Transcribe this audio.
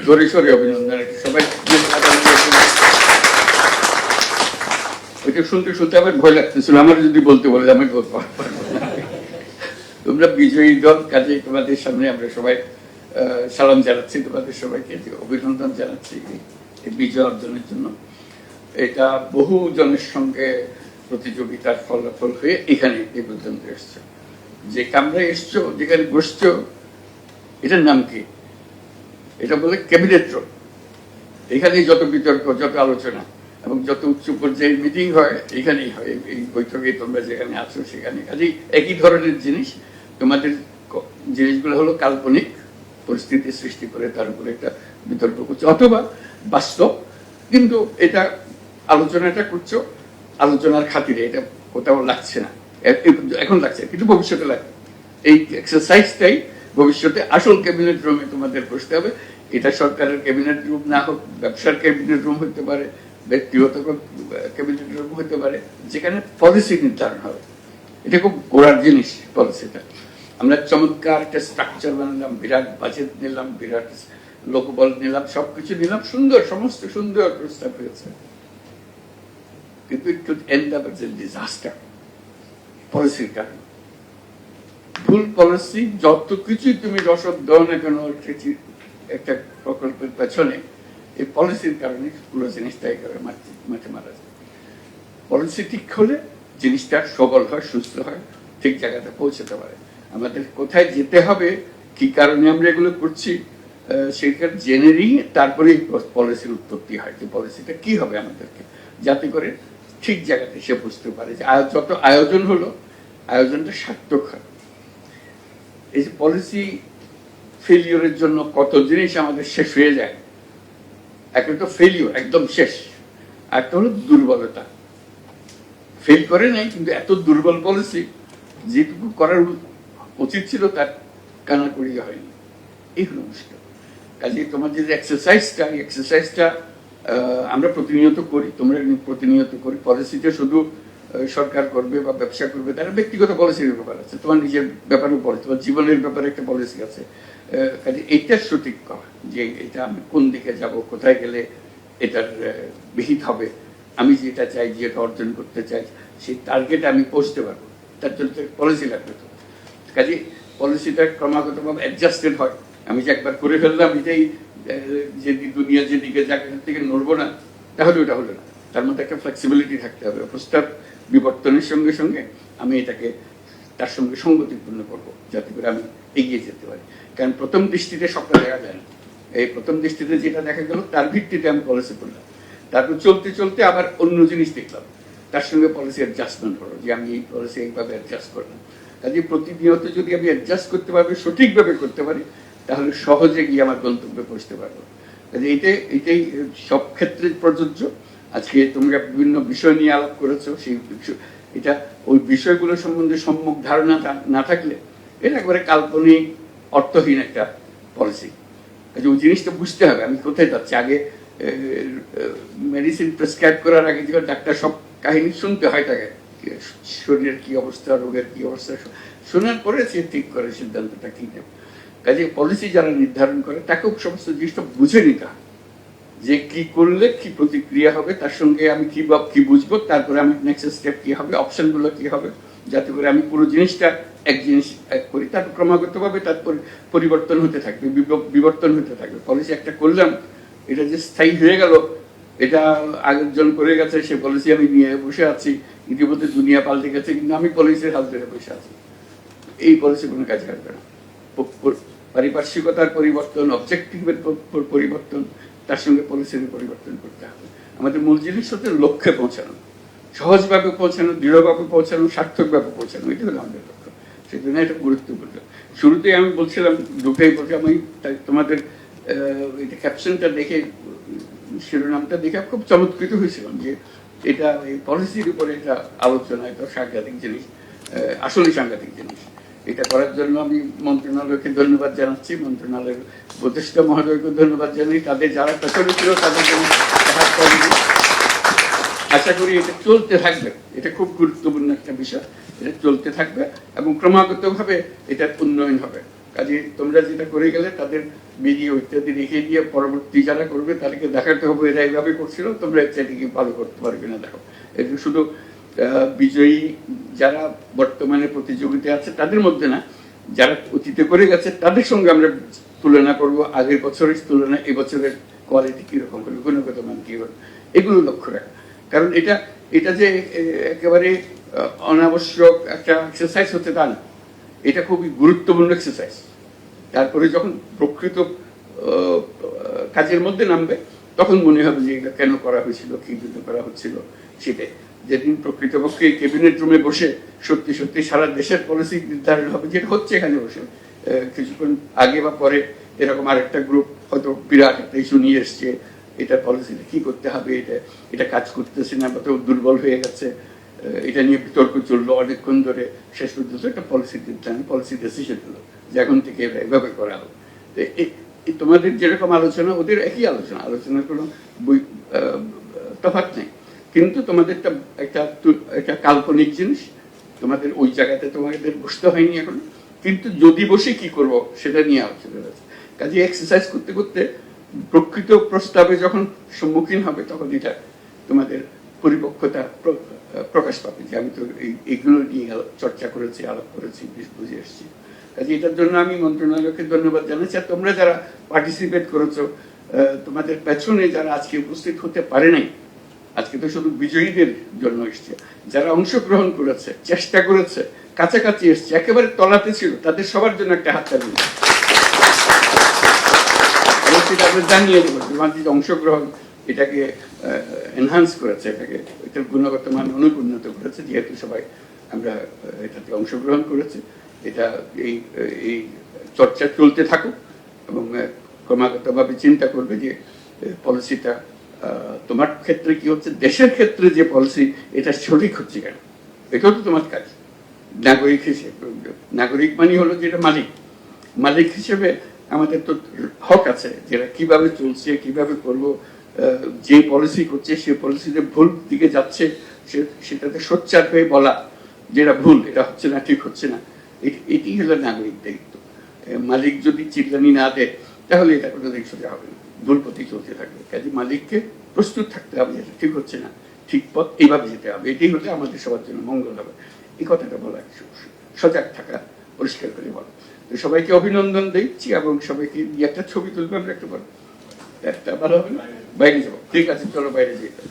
অভিনন্দন জানাচ্ছি বিজয় অর্জনের জন্য। এটা বহু জনের সঙ্গে প্রতিযোগিতার ফলাফল হয়ে এখানে এই পর্যন্ত এসছো। যে কামরায় এসছো, যেখানে বসছো, এটার নাম কি? এটা বলে ক্যাবিনেট রোল এখানেই যত বিতর্ক, যত আলোচনা এবং যত উচ্চ পর্যায়ের মিটিং হয়, এখানেই হয়। এই বৈঠকে তোমরা যেখানে আছো, সেখানে কাজেই একই ধরনের জিনিস। তোমাদের জিনিসগুলো হলো কাল্পনিক পরিস্থিতি সৃষ্টি করে, তার উপরে একটা বিতর্ক করছ অথবা বাস্তব। কিন্তু এটা আলোচনাটা করছ, আলোচনার খাতিরে। এটা কোথাও লাগছে না। এখন লাগছে, কিন্তু ভবিষ্যতে লাগবে। এই এক্সারসাইজটাই ভবিষ্যতে আসল ক্যাবিনেট রুমে তোমাদের বসতে হবে। এটা সরকারের ক্যাবিনেট রুম না হোক, ব্যবসার ক্যাবিনেট রুম হতে পারে, ব্যক্তিগত ক্যাবিনেট রুম হতে পারে, যেখানে পলিসি নির্ধারণ হবে। এটা খুব গোড়ার জিনিস পলিসিটা আমরা চমৎকার একটা স্ট্রাকচার বানালাম, বিরাট বাজেট নিলাম, বিরাট লোকবল নিলাম, সবকিছু নিলাম, সুন্দর, সমস্ত সুন্দর প্রস্তাব হয়েছে। কিন্তু it could end up a disaster পলিসির কারণে ভুল পলিসি যত কিছুই তুমি রসদ দাও না কেন একটা প্রকল্পের পেছনে এই পলিসির কারণে পুরো জিনিসটা একেবারে মাঠে মারা যায়। পলিসি ঠিক হলে জিনিসটা সবল হয়, সুস্থ হয়, ঠিক জায়গাতে পৌঁছাতে পারে। আমাদের কোথায় যেতে হবে, কি কারণে আমরা এগুলো করছি সেটা জেনে নিয়ে তারপরেই পলিসির উৎপত্তি হয় যে পলিসিটা কি হবে আমাদেরকে, যাতে করে ঠিক জায়গাতে সে বুঝতে পারে যে যত আয়োজন হলো, আয়োজনটা সার্থক হয়। এই যে পলিসি ফেলিওরের জন্য কত জিনিস আমাদের শেষ হয়ে যায়। একটা তো ফেলিওর একদম শেষ। আর একটা হলো দুর্বলতা। ফেল করে নাই, কিন্তু এত দুর্বল পলিসি যেটুকু করার উচিত ছিল তার কানা করিয়ে হয়নি। এই হলো মুশকিল। কাজে তোমার যে এক্সারসাইজটা এই এক্সারসাইজটা আমরা প্রতিনিয়ত করি, তোমরা প্রতিনিয়ত করি। পলিসিতে শুধু সরকার করবে বা ব্যবসা করবে, তারা ব্যক্তিগত পলিসির ব্যাপার আছে। তোমার নিজের ব্যাপারেও পড়ে তোমার জীবনের ব্যাপারে একটা পলিসি আছে। কাজে এইটা সঠিক করা যে এটা আমি কোন দিকে যাব, কোথায় গেলে এটার বিহিত হবে। আমি যেটা চাই, যেটা অর্জন করতে চাই, সেই টার্গেটে আমি পৌঁছতে পারব। তার জন্য তো পলিসি লাগবে তো। কাজে পলিসিটা ক্রমাগতভাবে অ্যাডজাস্টেড হয়। আমি যে একবার করে ফেললাম এটাই যে দুনিয়া যেদিকে যাক থেকে নড়বো না, তাহলে ওটা হলো না। তার মধ্যে একটা ফ্লেক্সিবিলিটি থাকতে হবে। প্রস্তাব বিবর্তনের সঙ্গে সঙ্গে আমি এটাকে তার সঙ্গে সঙ্গতিপূর্ণ করব, যাতে করে আমি এগিয়ে যেতে পারি। কারণ প্রথম দৃষ্টিতে সবটা দেখা যায় না। এই প্রথম দৃষ্টিতে যেটা দেখা গেল, তার ভিত্তিতে আমি পলিসি করলাম। তারপর চলতে চলতে আবার অন্য জিনিস দেখলাম। তার সঙ্গে পলিসি অ্যাডজাস্টমেন্ট হলো যে আমি এই পলিসি এইভাবে অ্যাডজাস্ট করলাম। কাজে প্রতিনিয়ত যদি আমি অ্যাডজাস্ট করতে পারব, সঠিকভাবে করতে পারি, তাহলে সহজে গিয়ে আমার গন্তব্যে পৌঁছতে পারব। কাজে এইটাই এটাই সব ক্ষেত্রে প্রযোজ্য। আজকে তোমরা বিভিন্ন বিষয় নিয়ে আলাপ করেছ, সেই এটা ওই বিষয়গুলো সম্বন্ধে সম্মুখ ধারণা না থাকলে এটা একবারে কাল্পনিক, অর্থহীন একটা পলিসি কাজে ওই জিনিসটা বুঝতে হবে, আমি কোথায় যাচ্ছি? আগে মেডিসিন প্রেসক্রাইব করার আগে যে ডাক্তার সব কাহিনী শুনতে হয় তাকে। শরীরের কি অবস্থা, রোগের কি অবস্থা শোনার পরে সে ঠিক করে সিদ্ধান্তটা কি নেবে। কাজে পলিসি যারা নির্ধারণ করে, তাকেও সমস্ত জিনিসটা বুঝে নিতে হয় যে কি করলে কি প্রতিক্রিয়া হবে, তার সঙ্গে আমি কি বা কি বুঝব, তারপরে আমি নেক্সট স্টেপ কি হবে অপশনগুলো কি হবে, যাতে করে আমি পুরো জিনিসটা এক জিনিস এক করি তারপর ক্রমাগতভাবে তারপর পরিবর্তন হতে থাকবে, বিব- বিবর্তন হতে থাকবে। পলিসি একটা করলাম, এটা যে স্থায়ী হয়ে গেল, এটা আরেকজন করে গেছে, সে পলিসি আমি নিয়ে বসে আছি, ইতিমধ্যে দুনিয়া পাল্টে গেছে, কিন্তু আমি পলিসির হাত ধরে বসে আছি। এই পলিসি কোনো কাজে আসবে না। পারিপার্শ্বিকতার পরিবর্তন অবজেক্টিভের পরিবর্তন তার সঙ্গে পলিসির পরিবর্তন করতে হবে। আমাদের মূল জিনিস হচ্ছে লক্ষ্যে পৌঁছানো। সহজভাবে পৌঁছানো, দৃঢ়ভাবে পৌঁছানো, সার্থকভাবে পৌঁছানো এটা হলো আমাদের লক্ষ্য। সেই জন্য এটা গুরুত্বপূর্ণ। শুরুতেই আমি বলছিলাম দুটোই বলছি, আমি তাই তোমাদের এটা ক্যাপশনটা দেখে, শিরোনামটা দেখে খুব চমৎকৃত হয়েছিলাম যে এটা এই পলিসির উপরে এটা আলোচনা, এটা সাংঘাতিক জিনিস আসলে সাংঘাতিক জিনিস। এটা করার জন্য আমি মন্ত্রণালয়কে ধন্যবাদ জানাচ্ছি, মন্ত্রণালয়ের উপদেষ্টা মহোদয়কে ধন্যবাদ জানাই। তাদের যারা পেছনে ছিল, তাদের জন্য আশা করি এটা চলতে থাকবে। এটা খুব গুরুত্বপূর্ণ একটা বিষয়। এটা চলতে থাকবে এবং ক্রমাগতভাবে এটার উন্নয়ন হবে। কাজে তোমরা যেটা করে গেলে তাদের ভিডিও ইত্যাদি রেখে দিয়ে পরবর্তী যারা করবে, তাদেরকে দেখাতে হবে এরা এইভাবে করছিল, তোমরা সেটিকে ভালো করতে পারবে না, দেখো। এটা শুধু বিজয়ী যারা বর্তমানে প্রতিযোগিতা আছে, তাদের মধ্যে না, যারা অতীতে করে গেছে, তাদের সঙ্গে আমরা তুলনা করব, আগের বছরের তুলনায় এবছরের কোয়ালিটি কীরকম হলো গুণগত মান কী হবে এগুলো লক্ষ্য রাখা। কারণ এটা এটা যে একেবারে অনাবশ্যক একটা এক্সারসাইজ হতে তা না। এটা খুবই গুরুত্বপূর্ণ এক্সারসাইজ তারপরে যখন প্রকৃত কাজের মধ্যে নামবে, তখন মনে হবে যে এটা কেন করা হয়েছিল, কি জন্য করা হচ্ছিল, সেটাই। যেদিন প্রকৃতপক্ষে এই ক্যাবিনেট রুমে বসে সত্যি সত্যি সারা দেশের পলিসি নির্ধারণ হবে, যেটা হচ্ছে এখানে বসে কিছুক্ষণ আগে বা পরে এরকম আরেকটা গ্রুপ হয়তো বিরাট একটা ইস্যু নিয়ে এসছে এটা পলিসিটা কি করতে হবে, এটা এটা কাজ করতেছে না, বা দুর্বল হয়ে গেছে এটা নিয়ে বিতর্ক চলল অনেকক্ষণ ধরে, শেষ পর্যন্ত একটা পলিসি নির্ধারণ পলিসি ডিসিশন হলো যে এখন থেকে এভাবে করা এ তোমাদের যেরকম আলোচনা, ওদের একই আলোচনা, আলোচনার কোনো বই- তফাৎ নেই। কিন্তু তোমাদের একটা একটা কাল্পনিক জিনিস। তোমাদের ওই জায়গাতে তোমাদের বসতে হয়নি এখন। কিন্তু যদি বসে কি করব সেটা নিয়ে আলোচনা আছে কাজে এক্সারসাইজ করতে করতে প্রকৃত প্রস্তাবে যখন সম্মুখীন হবে, তখন এটা তোমাদের পরিপক্কতা প্রকাশ পাবে যে আমি তো এই- এইগুলো নিয়ে চর্চা করেছি, আলাপ করেছি, বুঝে এসেছি কাজে এটার জন্য আমি মন্ত্রণালয়কে ধন্যবাদ জানাচ্ছি। আর তোমরা যারা পার্টিসিপেট করেছ তোমাদের পেছনে যারা আজকে উপস্থিত হতে পারে নাই আজকে তো শুধু বিজয়ীদের জন্য এসছে। যারা অংশগ্রহণ করেছে, চেষ্টা করেছে, কাছাকাছি এসছে, একেবারে তলাতে ছিল, তাদের সবার জন্য একটা হাত তালি। সেটা জানিয়ে দেবো যে অংশগ্রহণ এটাকে এনহান্স করেছে, এটাকে, এটার গুণগত মান অনেক উন্নত করেছে, যেহেতু সবাই আমরা এটাতে অংশগ্রহণ করেছি। এটা এই এই চর্চা চলতে থাকুক এবং ক্রমাগতভাবে চিন্তা করবে যে পলিসিটা তোমার ক্ষেত্রে কি হচ্ছে? দেশের ক্ষেত্রে যে পলিসি এটা সঠিক হচ্ছে কেন? এটাও তো তোমার কাজ। নাগরিক হিসেবে, নাগরিক মানে হলো যেটা মালিক। মালিক হিসেবে আমাদের তো হক আছে যেটা কীভাবে চলছে, কীভাবে করব যে পলিসি করছে, সে পলিসিতে ভুল দিকে যাচ্ছে, সে- সেটাতে সোচ্চার হয়ে বলা যেটা ভুল, এটা হচ্ছে না, ঠিক হচ্ছে না এটি হলো নাগরিক দায়িত্ব। মালিক যদি চিল্লানি না দেয়, তাহলে এটা কোনো দিন সোজা হবে না। ভুল পথে চলতে থাকবে। কাজে মালিককে প্রস্তুত থাকতে হবে, যেটা ঠিক হচ্ছে না, ঠিক পথ এইভাবে যেতে হবে। এটাই হলে আমাদের সবার জন্য মঙ্গল হবে। এই কথাটা বলা সজাগ থাকা, পরিষ্কার করে বলো। তো সবাইকে অভিনন্দন দিচ্ছি এবং সবাইকে একটা ছবি তুলবে আমরা একটু বলো একটা ভালো হবে? বাইরে যাব। ঠিক আছে, চলো বাইরে যেতে